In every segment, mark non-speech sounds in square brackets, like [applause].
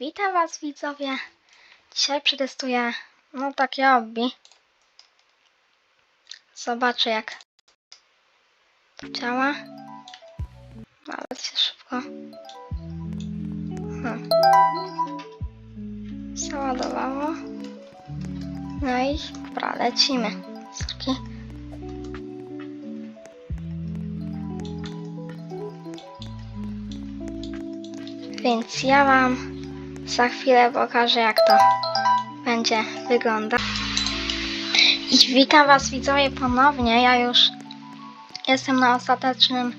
Witam Was widzowie. Dzisiaj przetestuję no takie hobby. Zobaczę jak to działa. Nawet się szybko hmm. załadowało. No i dobra, lecimy. Sorki. Więc ja Wam za chwilę pokażę, jak to będzie wyglądać. I witam Was widzowie ponownie. Ja już jestem na ostatecznym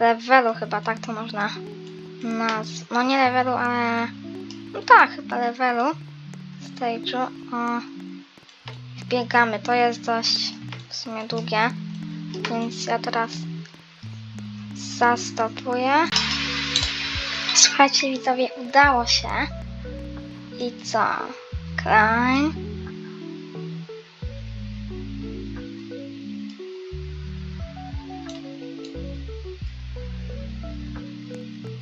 levelu, chyba tak to można nazwać. No nie levelu, ale no tak, chyba levelu stage'u. O, wbiegamy. To jest dość w sumie długie, więc ja teraz zastopuję. Słuchajcie, widzowie, udało się. I co? Climb.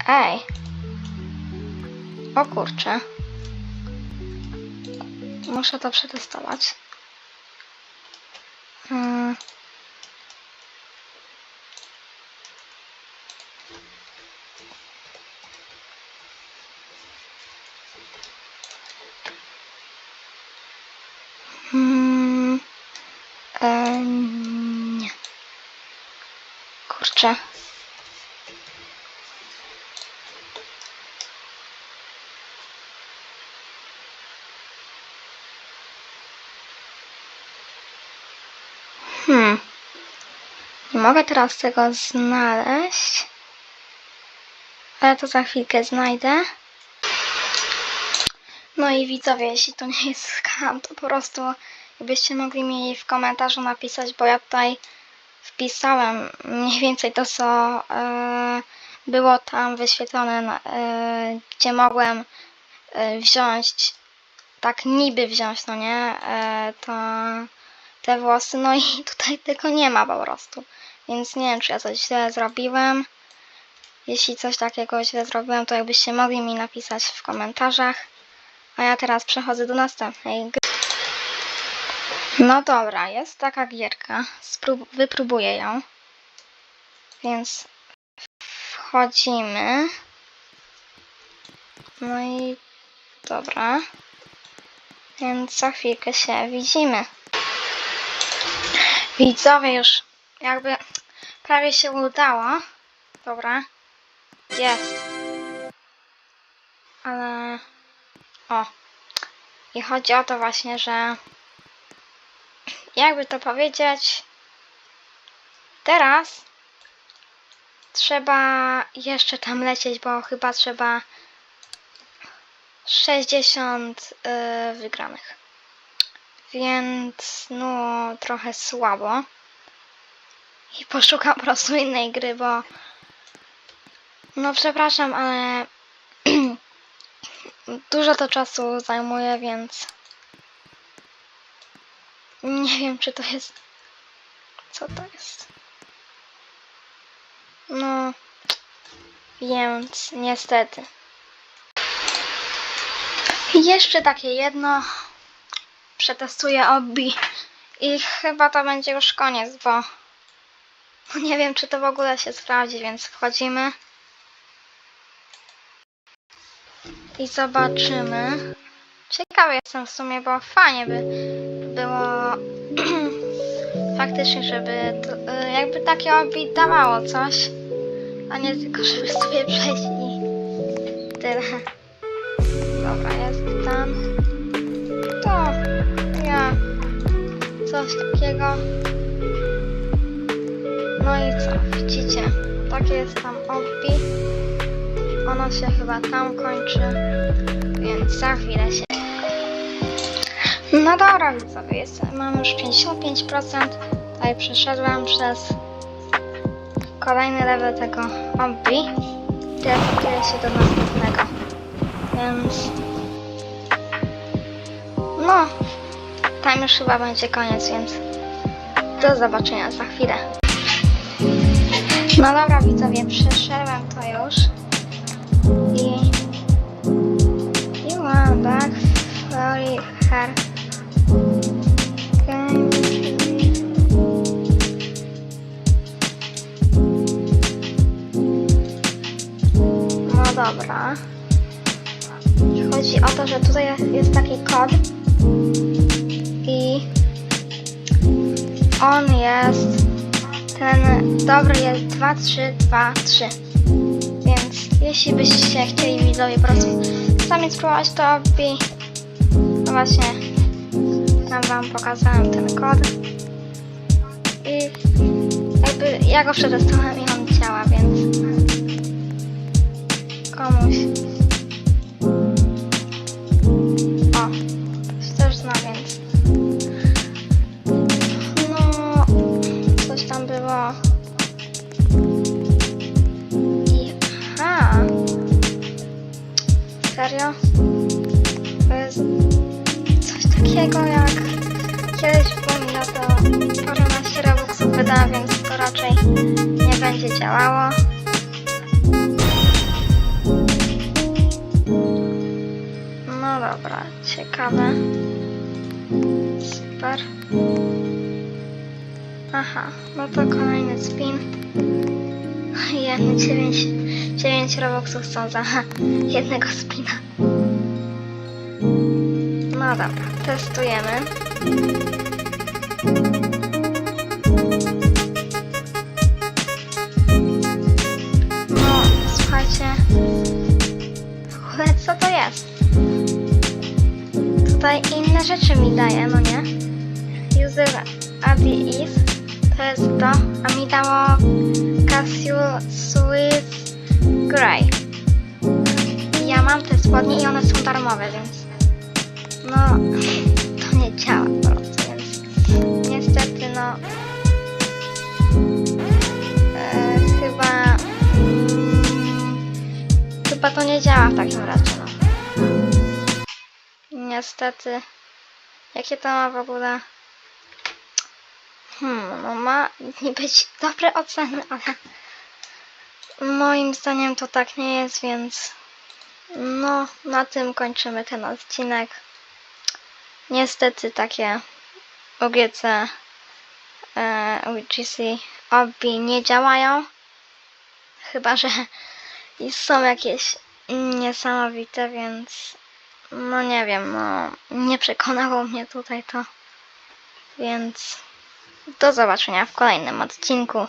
Ej. O kurczę. Muszę to przetestować. Hmm. nie. Kurczę. Hmm. Nie mogę teraz tego znaleźć. Ale to za chwilkę znajdę. No i widzowie, jeśli to nie jest skam, to po prostu jakbyście mogli mi w komentarzu napisać, bo ja tutaj wpisałem mniej więcej to, co e, było tam wyświetlone, e, gdzie mogłem e, wziąć, tak niby wziąć, no nie, to te włosy, no i [laughs] tutaj tego nie ma po prostu. Więc nie wiem, czy ja coś źle zrobiłem. Jeśli coś takiego źle zrobiłem, to jakbyście mogli mi napisać w komentarzach. A ja teraz przechodzę do następnej gry. No dobra, jest taka gierka. Sprób- wypróbuję ją. Więc wchodzimy. No i dobra. Więc za chwilkę się widzimy. Widzowie już jakby prawie się udało. Dobra. Jest. Ale... O. I chodzi o to właśnie, że jakby to powiedzieć, teraz trzeba jeszcze tam lecieć, bo chyba trzeba 60 yy, wygranych. Więc no trochę słabo. I poszukam po prostu innej gry, bo no przepraszam, ale [clears throat] dużo to czasu zajmuje, więc nie wiem, czy to jest. Co to jest? No, więc niestety. Jeszcze takie jedno. Przetestuję obbi. I chyba to będzie już koniec, bo nie wiem, czy to w ogóle się sprawdzi, więc wchodzimy. I zobaczymy. Ciekawy jestem w sumie, bo fajnie by było [clears throat] faktycznie, żeby y, jakby takie obi dawało coś, a nie tylko, żeby sobie przejść i tyle. Dobra, jest tam. To ja coś takiego. No i co, widzicie, takie jest tam obi. Ono się chyba tam kończy, więc za chwilę się no dobra, widzowie, jest, mam już 55%. Tutaj przeszedłem przez kolejny level tego obbi. Teleportuję się do następnego. Więc... No, tam już chyba będzie koniec, więc do zobaczenia za chwilę. No dobra, widzowie, przeszedłem to już. Game. No dobra. Chodzi o to, że tutaj jest taki kod i on jest ten dobry jest 2, 3, 2, 3. Więc jeśli byście chcieli widzowie po prostu sami spróbować to obbi. No właśnie tam wam pokazałem ten kod. I jakby ja go przetestowałem i on działa, więc komuś o, ktoś też zna, więc no coś tam było i aha serio? Wydałam, więc to raczej nie będzie działało. No dobra, ciekawe. Super. Aha, no to kolejny spin. Jedny 9, 9 robuxów są za [laughs] jednego spina. No dobra, testujemy. Inne rzeczy mi daje, no nie? User AD is to jest to, a mi dało Casio Swiss Grey. Ja mam te spodnie i one są darmowe, więc no to nie działa po prostu, więc niestety no e, chyba mm, chyba to nie działa w takim razie, no. Niestety. Jakie to ma w ogóle? Hmm, no ma [laughs] być dobre oceny, ale moim zdaniem to tak nie jest, więc no, na tym kończymy ten odcinek. Niestety takie UGC, e, UGC obi nie działają. Chyba, że [laughs] są jakieś niesamowite, więc no nie wiem, no nie przekonało mnie tutaj to. Więc do zobaczenia w kolejnym odcinku.